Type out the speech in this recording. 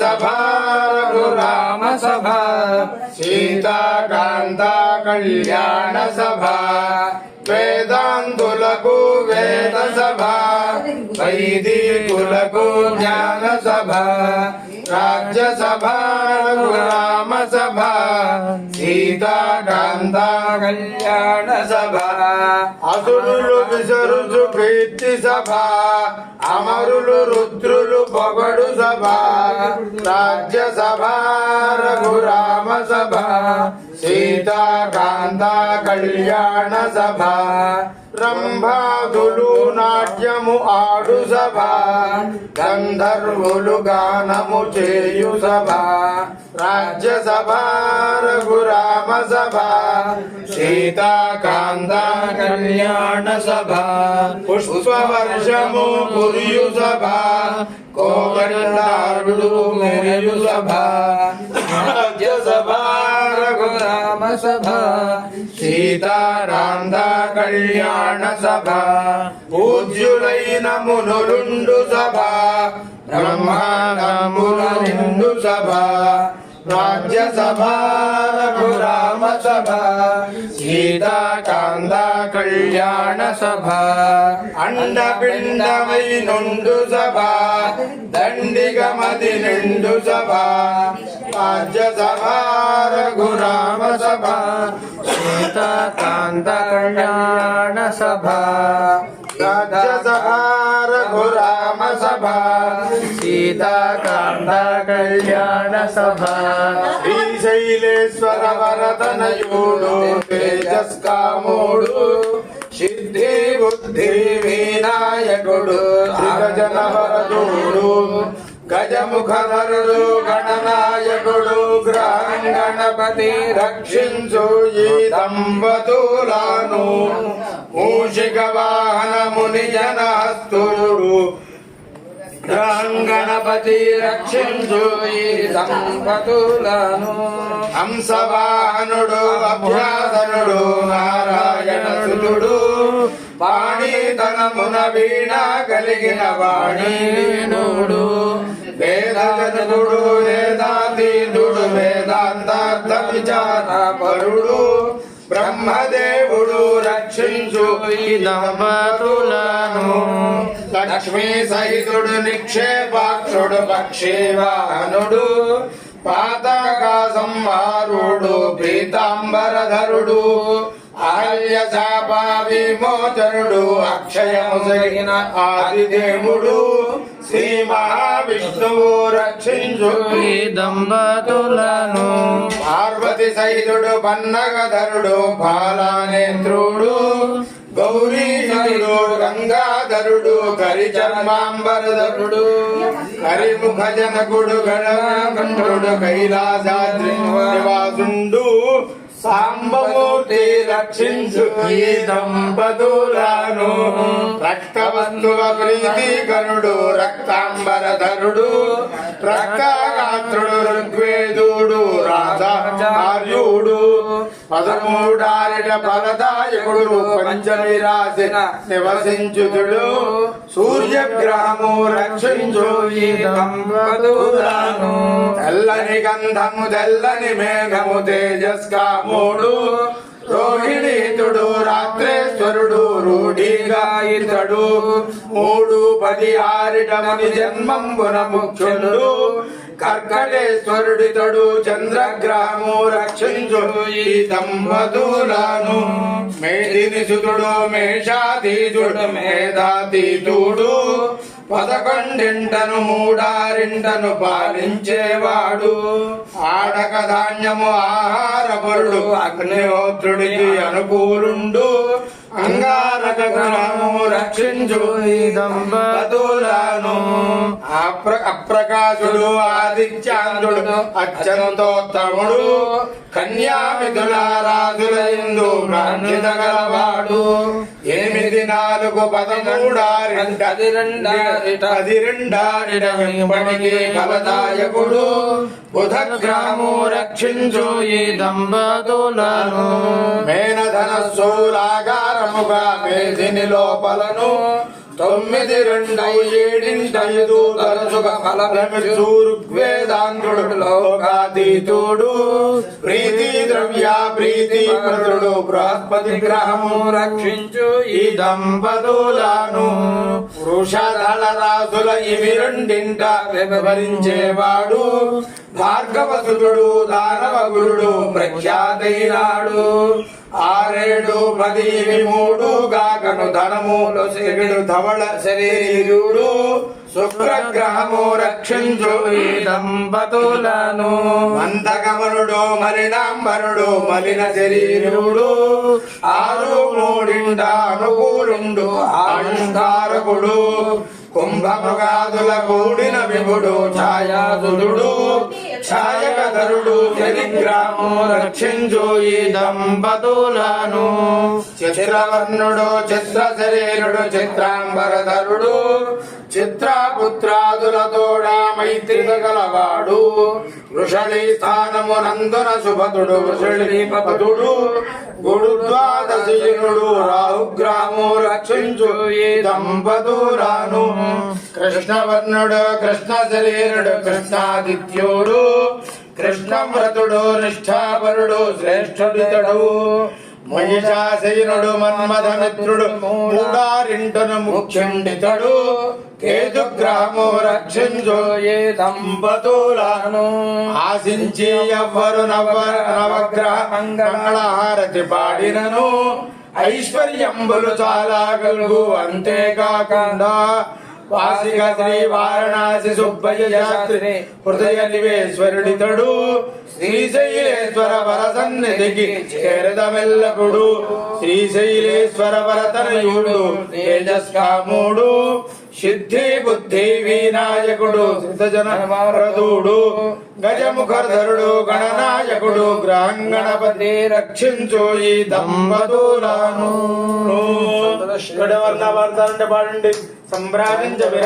సభా రఘురామ సభ సీతాకాంత కళ్యాణ సభ వేదాంతులకు వేద సభ వైదికులకు జ్ఞాన సభ రాజ్యసభ రఘురామ సభ సీతాకాంత కళ్యాణ సభ అసురులు విసరుచు కీర్తి సభ అమరులు రుద్రులు పొగడు సభ రాజ్యసభ రఘురామ సభ సీతాకాంత కళ్యాణ సభ రంభాదులు నాట్యము ఆడు సభ గంధర్వులు గానము చేయు సభ రాజ్యసభ రఘురామ సభ సీతాకాంత కళ్యాణ సభ పుష్పవర్షము కురియు సభ కోగండారుడు మెరియు సభ రాజ్యసభ రఘురామ సభ సీతారాంధ కళ్యాణ సభ పూజ్యులైన మునురుండు సభ బ్రహ్మాండముల నిండు సభ రాజ్యసభ రఘురామ సభ సీతాకాంధ కళ్యాణ సభ అండపిండమై నుండు సభ దండిగమది నిండు సభ రాజ్యసభ రఘురామ సభ సీతాకాంత కళ్యాణ సభ రాజ్యసభ రఘురామ సభ సీతాకాంత కళ్యాణ సభ శ్రీశైలేశ్వర వరదనయుడు తేజస్కాముడు సిద్ధి బుద్ధి వినాయకుడు గజన వరదుడు గజముఖరుడు గణనాయకుడు గ్రహం గణపతి రక్షించు ఈ దంపతులను మూషిక వాహనముని జనస్తుడు గణపతి రక్షించు ఈ దంపతులను. హంసవాహనుడు అభ్యాసనుడు నారాయణుడు పాణితనమున వీణ కలిగిన వాణీనుడు. వేదాంతుడు వేదాతీతుడు వేదాంతార్థ విచార పరుడు రక్షించు లక్ష్మీ సహితుడు నిక్షేపాక్షుడు పక్షివాహనుడు పాతకా సంహారుడు పీతాంబరధరుడు. ఆల్య శాప విమోచనుడు అక్షయము జరిగిన ఆదిదేవుడు. శ్రీ మహావిష్ణువు రక్షించు ఈ దంపతులను పార్వతి సహితుడు పన్నగధరుడు బాలానేత్రుడు గౌరీశరుడు గంగాధరుడు కరిచర్మాంబరధరుడు కరిముఖ జనకుడు గణకంఠుడు కైలాసాద్రి నివాసుండు. సాంబమూర్తి రక్షించు ఈ దంపతులను. రక్తబంధువ ప్రీతికరుడు రక్తాంబరధరుడు రక్తగాత్రుడు ఋగ్వేదుడు రాధాచార్యుడు పదమూడారిట ఫలదాయకుడు పంచమి రాసిన నివసించుతుడు సూర్యగ్రహము రక్షించు తెల్లని గంధము తెల్లని మేఘము తేజస్కాముడు రోహిణీతుడు రాత్రేశ్వరుడు రూఢిగా ఇతడు మూడు పది ఆరిట ముని జన్మంబున ముఖ్యుడు. కర్కటేశ్వరుడితడు చంద్రగ్రహము రక్షించు ఈ మేదిని సుతుడు మేషాతీతుడు మేధాతీతుడు. పదకొండింటను మూడారింటను పాలించేవాడు. ఆడక ధాన్యము ఆహారపరుడు అగ్నిహోత్రుడికి అనుకూలుండు. అంగారక గ్రహము రక్షించు దంపతులను అప్ర అప్రకాశుడు ఆదిత్యాంతుడు అత్యంతోత్తముడు కన్యామిథుల రాజుల ఇందు ప్రాణిత గలవాడు. ఎనిమిది నాలుగు పదమూడారింట. అది రెండారిట ఫలదాయకుడు రక్షించు ఈ దంపతులను మేనధనస్సు లాగారముగా మేధిని లోపలను. తొమ్మిది రెండు ఏడింట తరచుగ ఫల ఫలమిచ్చు ఋగ్వేద ప్రీతి ద్రవ్య ప్రీతి మృతుడు బృహస్పతి గ్రహము రక్షించు ఈ దంపతులను వృషధల రాసుల ఇవి రెండింట వివరించేవాడు భార్గవసుడు దానవ గురుడు ప్రఖ్యాతైనాడు. ఆరేడు పదివి మూడు గాకను ధనములు శివుడు ధవళ శరీరుడు శుక్రగ్రహము రక్షించు ఈ దంపతులను. మందగమనుడు మలినాంబరుడు మలిన శరీరుడు ఆరు మూడింట అనుకూలుండు ఆయుష్కారకుడు కుంభముగాదుల కూడిన విభుడు ఛాయాదుడు ఛాయకధరుడు చరిగ్రాము రక్షించు ఈ చిత్రవర్ణుడు చిత్ర శరీరుడు చిత్రాంబరధరుడు చిత్రపుత్రాదులతోడా మైత్రి గలవాడు వృషళి స్థానము నందున శుభతుడు వృషళీపతుడు గుడు ద్వాదశీనుడు రాహుగ్రాము రక్షించు ఈ కృష్ణవర్ణుడు కృష్ణ శరీరుడు కృష్ణాదిత్యుడు. కృష్ణవ్రతుడు నిష్ఠాపరుడు శ్రేష్ఠుడితడు మహిషాశయనుడు మన్మథ మిత్రుడు మూడారింటును ముఖ్యుండితడు కేతుగ్రాము రక్షించు ఏ దంపతులను ఆశించి ఎవ్వరు నవ నవగ్రహ మంగళహారతి పాడినను. ఐశ్వర్యంబులు చాలా కలుగు అంతేకాకుండా వాసిక శ్రీ వారణాసి సుబ్బయ్య శాస్త్రి హృదయ నివేశ్వరుడితడు శ్రీశైలేశ్వర వర సన్నిధికి చేరదమెల్లకుడు శ్రీశైలేశ్వర వర తనయుడు తేజస్కాముడు సిద్ధి బుద్ధి వినాయకుడు ప్రదుడు వరదుడు గజముఖధరుడు గణనాయకుడు గ్రహంగణపతి రక్షించు ఈ దంపతులను. పాడండి. సంభ్రాజించ